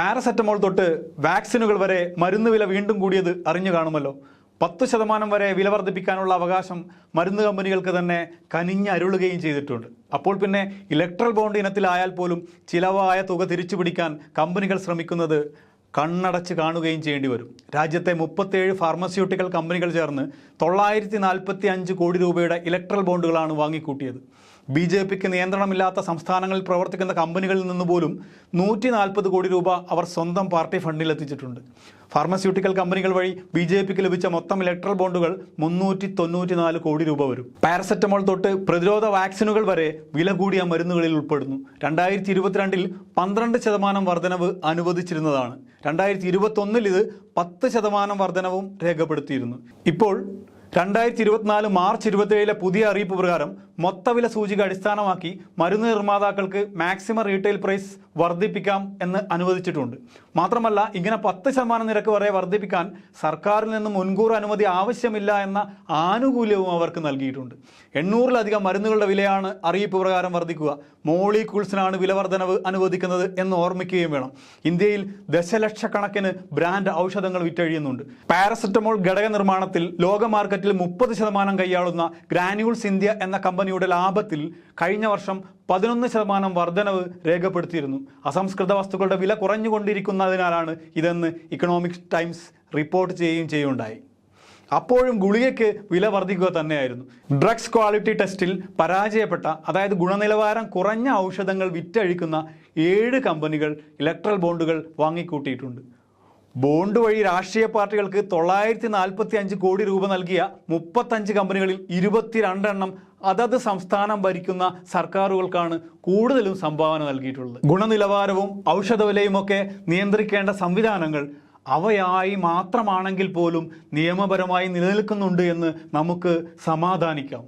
Paracetamol തൊട്ട് വാക്സിനുകൾ വരെ മരുന്ന് വില വീണ്ടും കൂടിയത് അറിഞ്ഞു കാണുമല്ലോ. പത്ത് ശതമാനം വരെ വില വർദ്ധിപ്പിക്കാനുള്ള അവകാശം മരുന്ന് കമ്പനികൾക്ക് തന്നെ കനിഞ്ഞരുളുകയും ചെയ്തിട്ടുണ്ട്. അപ്പോൾ പിന്നെ ഇലക്ട്രൽ ബോണ്ട് ഇനത്തിലായാൽ പോലും ചിലവായ തുക തിരിച്ചു പിടിക്കാൻ കമ്പനികൾ ശ്രമിക്കുന്നത് കണ്ണടച്ച് കാണുകയും ചെയ്യേണ്ടി വരും. രാജ്യത്തെ മുപ്പത്തേഴ് ഫാർമസ്യൂട്ടിക്കൽ കമ്പനികൾ ചേർന്ന് തൊള്ളായിരത്തി നാൽപ്പത്തി അഞ്ച് കോടി രൂപയുടെ ഇലക്ട്രൽ ബോണ്ടുകളാണ് വാങ്ങിക്കൂട്ടിയത്. ബി ജെ പിക്ക് നിയന്ത്രണമില്ലാത്ത സംസ്ഥാനങ്ങളിൽ പ്രവർത്തിക്കുന്ന കമ്പനികളിൽ നിന്ന് പോലും നൂറ്റി നാൽപ്പത് കോടി രൂപ അവർ സ്വന്തം പാർട്ടി ഫണ്ടിൽ എത്തിച്ചിട്ടുണ്ട് ഫാർമസ്യൂട്ടിക്കൽ കമ്പനികൾ വഴി ബി ജെ പിക്ക് ലഭിച്ച മൊത്തം ഇലക്ട്രൽ ബോണ്ടുകൾ മുന്നൂറ്റി തൊണ്ണൂറ്റി നാല് കോടി രൂപ വരും. പാരസെറ്റമോൾ തൊട്ട് പ്രതിരോധ വാക്സിനുകൾ വരെ വില കൂടിയ മരുന്നുകളിൽ ഉൾപ്പെടുന്നു. രണ്ടായിരത്തി ഇരുപത്തിരണ്ടിൽ പന്ത്രണ്ട് ശതമാനം വർധനവ് അനുവദിച്ചിരുന്നതാണ്. രണ്ടായിരത്തി ഇരുപത്തൊന്നിൽ ഇത് പത്ത് ശതമാനം വർധനവും രേഖപ്പെടുത്തിയിരുന്നു. ഇപ്പോൾ രണ്ടായിരത്തി ഇരുപത്തിനാല് മാർച്ച് ഇരുപത്തിയേഴിലെ പുതിയ അറിയിപ്പ് പ്രകാരം മൊത്തവില സൂചിക അടിസ്ഥാനമാക്കി മരുന്ന് നിർമ്മാതാക്കൾക്ക് മാക്സിമം റീറ്റെയിൽ പ്രൈസ് വർദ്ധിപ്പിക്കാം എന്ന് അനുവദിച്ചിട്ടുണ്ട്. മാത്രമല്ല ഇങ്ങനെ പത്ത് ശതമാനം നിരക്ക് വരെ വർദ്ധിപ്പിക്കാൻ സർക്കാരിൽ നിന്ന് മുൻകൂർ അനുമതി ആവശ്യമില്ല എന്ന ആനുകൂല്യവും അവർക്ക് നൽകിയിട്ടുണ്ട്. എണ്ണൂറിലധികം മരുന്നുകളുടെ വിലയാണ് അറിയിപ്പ് പ്രകാരം വർദ്ധിക്കുക. മോളിക്യൂൾസിനാണ് വില വർധനവ് അനുവദിക്കുന്നത് എന്ന് ഓർമ്മിക്കുകയും വേണം. ഇന്ത്യയിൽ ദശലക്ഷക്കണക്കിന് ബ്രാൻഡ് ഔഷധങ്ങൾ വിറ്റഴിയുന്നുണ്ട്. പാരസെറ്റമോൾ ഘടക നിർമ്മാണത്തിൽ ലോക മാർക്കറ്റിൽ മുപ്പത് ശതമാനം കൈയാളുന്ന ഗ്രാന്യൂൾസ് ഇന്ത്യ എന്ന കമ്പനിയുടെ ലാഭത്തിൽ കഴിഞ്ഞ വർഷം പതിനൊന്ന് ശതമാനം വർധനവ് രേഖപ്പെടുത്തിയിരുന്നു. അസംസ്കൃത വസ്തുക്കളുടെ വില കുറഞ്ഞുകൊണ്ടിരിക്കുന്നതിനാലാണ് ഇതെന്ന് ഇക്കണോമിക്സ് ടൈംസ് റിപ്പോർട്ട് ചെയ്യുകയും ചെയ്യുകയുണ്ടായി. അപ്പോഴും ഗുളികയ്ക്ക് വില വർദ്ധിക്കുക തന്നെയായിരുന്നു. ഡ്രഗ്സ് ക്വാളിറ്റി ടെസ്റ്റിൽ പരാജയപ്പെട്ട അതായത് ഗുണനിലവാരം കുറഞ്ഞ ഔഷധങ്ങൾ വിറ്റഴിക്കുന്ന ഏഴ് കമ്പനികൾ ഇലക്ട്രൽ ബോണ്ടുകൾ വാങ്ങിക്കൂട്ടിയിട്ടുണ്ട്. ബോണ്ട് വഴി രാഷ്ട്രീയ പാർട്ടികൾക്ക് തൊള്ളായിരത്തി നാൽപ്പത്തി അഞ്ച് കോടി രൂപ നൽകിയ മുപ്പത്തഞ്ച് കമ്പനികളിൽ ഇരുപത്തിരണ്ടെണ്ണം അതത് സംസ്ഥാനം ഭരിക്കുന്ന സർക്കാരുകൾക്കാണ് കൂടുതലും സംഭാവന നൽകിയിട്ടുള്ളത്. ഗുണനിലവാരവും ഔഷധ വിലയുമൊക്കെ നിയന്ത്രിക്കേണ്ട സംവിധാനങ്ങൾ അവയായി മാത്രമാണെങ്കിൽ പോലും നിയമപരമായി നിലനിൽക്കുന്നുണ്ട് എന്ന് നമുക്ക് സമാധാനിക്കാം.